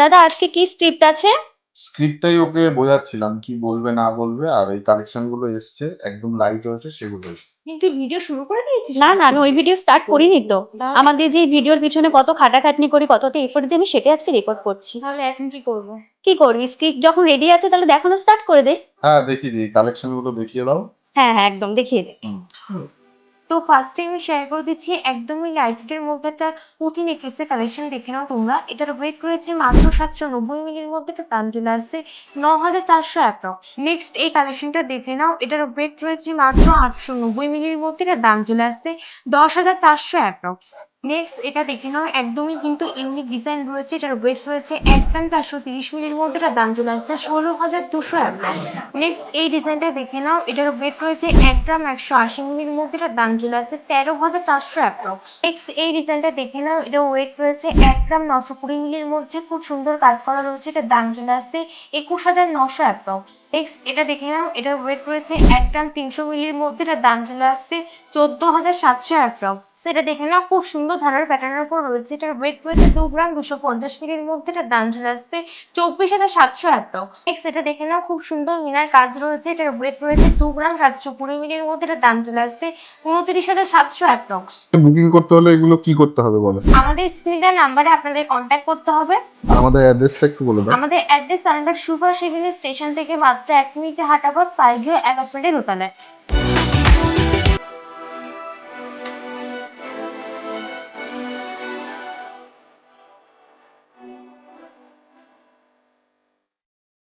দাদা আজকে কি স্ক্রিপ্ট আছে? স্ক্রিপ্টটাই ওকে বোঝাচ্ছিলাম কি বলবে না বলবে আর এই কালেকশনগুলো এসছে একদম লাইট হয়েছে সেগুলো কিন্তু ভিডিও শুরু করে দিয়েছিস? না না আমি ওই ভিডিও স্টার্ট করিনি তো। আমাদের যে ভিডিওর পিছনে কত খাটাখাটনি করি কতটা এফোর্ট দিয়ে আমি সেটাই আজকে রেকর্ড করছি। তাহলে এখন কি করব? কি করবি? স্ক্রিপ্ট যখন রেডি আছে তাহলে দেখানো স্টার্ট করে দে। হ্যাঁ দেখিয়ে দিই কালেকশনগুলো দেখিয়ে দাও। হ্যাঁ হ্যাঁ একদম দেখিয়ে দে। তো ফার্স্টে আমি শেয়ার করে দিচ্ছি, একদমই লাইটসের মধ্যে একটা পুঁথি নেকলেসের কালেকশন দেখে নাও তোমরা। এটার ওয়েট রয়েছে মাত্র সাতশো নব্বই মিলির মধ্যে একটা দাম চলে আসছে ন হাজার চারশো অ্যাপ্রক্স নেক্সট এই কালেকশনটা দেখে নাও, এটার ওয়েট রয়েছে মাত্র আটশো নব্বই মিলির মধ্যে একটা দাম চলে আসছে দশ হাজার চারশো অ্যাপ্রক্স নেক্সট এটা দেখে নাও, একদমই কিন্তু ইউনিক ডিজাইন রয়েছে এটার ওয়েট রয়েছে এক গ্রাম চারশো তিরিশ মিলির মধ্যে একটা দাম চলে আসছে ষোলো হাজার দুশো অ্যাপ্রক্স নেক্সট এই ডিজাইনটা দেখে নাও, এটার ওয়েট রয়েছে এক গ্রাম একশো আশি মিলির মধ্যে এটার দাম চলে আসছে তেরো হাজার চারশো অ্যাপ্রক্স নেক্সট এই ডিজাইনটা দেখে নাও, এটার ওয়েট রয়েছে এক গ্রাম নশো কুড়ি মিলির মধ্যে, খুব সুন্দর কাজ করা রয়েছে এটার দাম চলে আসছে একুশ হাজার নশো অ্যাপ্রক্স নেক্সট এটা দেখে নাও এটা ওয়েট রয়েছে এক গ্রাম তিনশো মিলির মধ্যে এটার দাম চলে আসছে চোদ্দ হাজার সাতশো অ্যাপ্রক্স সেটা দেখে নাও খুব সুন্দর ধারার প্যাটার্নের উপর রয়েছে এটার ওয়েট রয়েছে দু গ্রাম দুশো পঞ্চাশ মিলির মধ্যে এটার দাম চলে আসছে চব্বিশ হাজার সাতশো অ্যাপ্রক্স নেক্সট এটা দেখে নাও খুব সুন্দর মিনার কাজ রয়েছে এটার ওয়েট রয়েছে দু গ্রাম সাতশো কুড়ি মিলির মধ্যে এটার দাম চলে আসছে উনত্রিশ হাজার সাতশো অ্যাপ্রক্স বুকিং করতে হলে এগুলো কি করতে হবে বলো? আমাদের স্ক্রিনের নাম্বারে আপনাদের কন্ট্যাক্ট করতে হবে। আমাদের অ্যাড্রেসটা একটু বলে দাও। আমাদের address under Subhash avenue station থেকে মাত্র এক মিনিটে হাঁটা পথ পাইগিয়ে অ্যাপার্টমেন্টের দোতলায়